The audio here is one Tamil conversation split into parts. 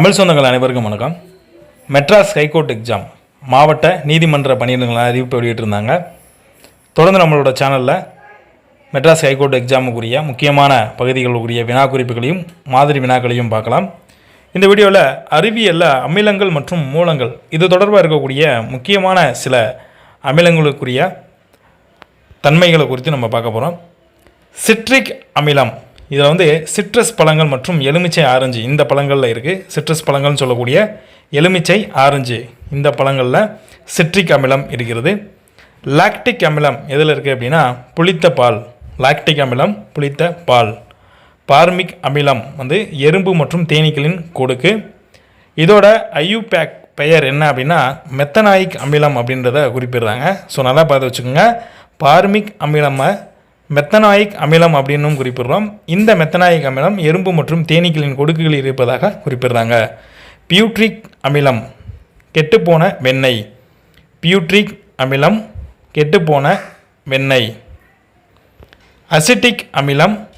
தமிழ் சொந்தங்கள் அனைவருக்கும் வணக்கம். Madras high court exam. மாவட்ட நீதிமன்ற பணியிடங்கள் அறிவிப்பு வெளியிட்டிருந்தாங்க. தொடர்ந்து நம்மளோட சேனலில் மெட்ராஸ் ஹைகோர்ட் எக்ஸாமுக்குரிய முக்கியமான பகுதிகளுக்குரிய வினா குறிப்புகளையும் மாதிரி வினாக்களையும் பார்க்கலாம். இந்த வீடியோவில் அறிவியலில் அமிலங்கள் மற்றும் மூலங்கள் இது தொடர்பாக இருக்கக்கூடிய முக்கியமான சில அமிலங்களுக்குரிய தன்மைகளை குறித்து நம்ம பார்க்க போகிறோம் சிட்ரிக் அமிலம் இதில் வந்து சிட்ரஸ் பழங்கள் மற்றும் எலுமிச்சை ஆரஞ்சு. இந்த பழங்களில் இருக்குது சிட்ரஸ் பழங்கள்னு சொல்லக்கூடிய எலுமிச்சை ஆரஞ்சு. இந்த பழங்களில் சிட்ரிக் அமிலம் இருக்கிறது. லாக்டிக் அமிலம் எதில் இருக்குது அப்படின்னா புளித்த பால். லாக்டிக் அமிலம் புளித்த பால். பார்மிக் அமிலம் வந்து எறும்பு மற்றும் தேனீக்களின் கொடுக்கு. இதோட ஐயூபேக் பெயர் என்ன அப்படின்னா மெத்தனாயிக் அமிலம் அப்படின்றத குறிப்பிடுறாங்க. ஸோ நல்லா பார்த்து வச்சுக்கோங்க. பார்மிக் அமிலமை மெத்தனாயிக் அமிலம் அப்படின்னும் குறிப்பிடுறோம். இந்த மெத்தனாயிக் அமிலம் எறும்பு மற்றும் தேனீக்களின் கொடுக்குகளில் இருப்பதாக குறிப்பிடுறாங்க. பியூட்ரிக் அமிலம் கெட்டுப்போன வெண்ணெய். பியூட்ரிக் அமிலம் கெட்டுப்போன வெண்ணெய். அசிட்டிக் அமிலம்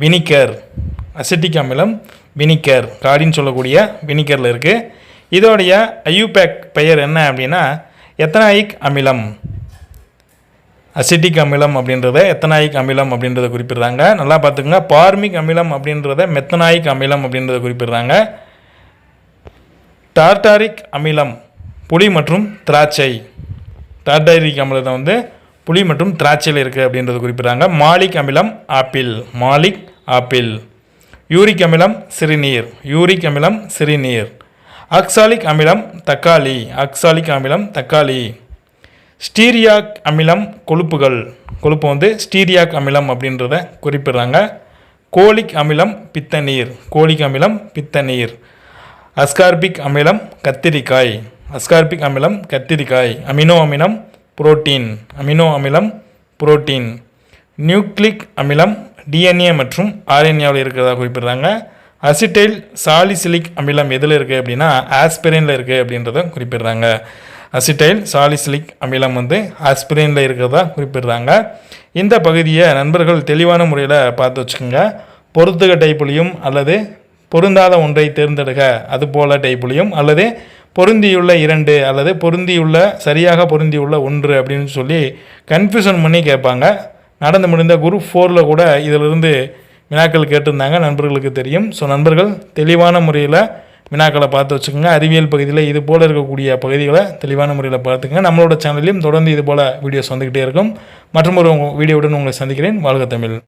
வினிகர். அசிட்டிக் அமிலம் வினிகர். காடின்னு சொல்லக்கூடிய வினிகரில் இருக்குது இதோடைய ஐயூபேக் பெயர் என்ன அப்படின்னா எத்தனாயிக் அமிலம். அசிட்டிக் அமிலம் அப்படின்றத எத்தனாயிக் அமிலம் அப்படின்றத குறிப்பிடுறாங்க. நல்லா பார்த்துக்கோங்க. பார்மிக் அமிலம் அப்படின்றத மெத்தனாயிக் அமிலம் அப்படின்றத குறிப்பிடுறாங்க. டார்டாரிக் அமிலம் புளி மற்றும் திராட்சை. டார்டாரிக் அமிலத்தை வந்து புளி மற்றும் திராட்சையில் இருக்குது அப்படின்றத குறிப்பிடுறாங்க. மாலிக் அமிலம் ஆப்பிள். மாலிக் ஆப்பிள். யூரிக் அமிலம் சிறுநீர். யூரிக் அமிலம் சிறுநீர். ஆக்சாலிக் அமிலம் தக்காளி. ஆக்சாலிக் அமிலம் தக்காளி. ஸ்டீரியாக் அமிலம் கொழுப்புகள். கொழுப்பு வந்து ஸ்டீரியாக் அமிலம் அப்படின்றத குறிப்பிடுறாங்க. கோலிக் அமிலம் பித்த நீர் கோலிக் அமிலம் பித்த நீர் அஸ்கார்பிக் அமிலம் கத்திரிக்காய். அஸ்கார்பிக் அமிலம் கத்திரிக்காய். அமினோ அமிலம் புரோட்டீன். அமினோ அமிலம் புரோட்டீன். நியூக்ளிக் அமிலம் டிஎன்ஏ மற்றும் ஆர்என்ஏவில் இருக்கிறதா குறிப்பிடுறாங்க. அசிட்டைல் சாலிசிலிக் அமிலம் எதில் இருக்குது அப்படின்னா ஆஸ்பிரினில் இருக்குது அப்படின்றத குறிப்பிடுறாங்க. அசிட்டைல் சாலிசிலிக் அமிலம் வந்து ஆஸ்பிரினில் இருக்கிறதா குறிப்பிடுறாங்க. இந்த பகுதியை நண்பர்கள் தெளிவான முறையில் பார்த்து வச்சுக்கோங்க. பொருத்துக டைப்புலையும் அல்லது பொருந்தாத ஒன்றை தேர்ந்தெடுக்க அதுபோல டைப்புலையும் அல்லது பொருந்தியுள்ள இரண்டு அல்லது பொருந்தியுள்ள சரியாக பொருந்தியுள்ள ஒன்று அப்படின்னு சொல்லி கன்ஃபியூஷன் பண்ணி கேட்பாங்க. நடந்து முடிந்த குரூப் ஃபோரில் கூட இதிலிருந்து வினாக்கள் கேட்டிருந்தாங்க. நண்பர்களுக்கு தெரியும். ஸோ நண்பர்கள் தெளிவான முறையில் வினாக்களை பார்த்து வச்சுக்கோங்க. அறிவியல் பகுதியில் இது போல் இருக்கக்கூடிய பகுதிகளை தெளிவான முறையில் பார்த்துக்கங்க. நம்மளோட சேனல்லையும் தொடர்ந்து இது போல் வீடியோஸ் வந்துக்கிட்டே இருக்கும். மற்றும் ஒரு வீடியோவுடன் உங்களை சந்திக்கிறேன். வாழ்க தமிழ்.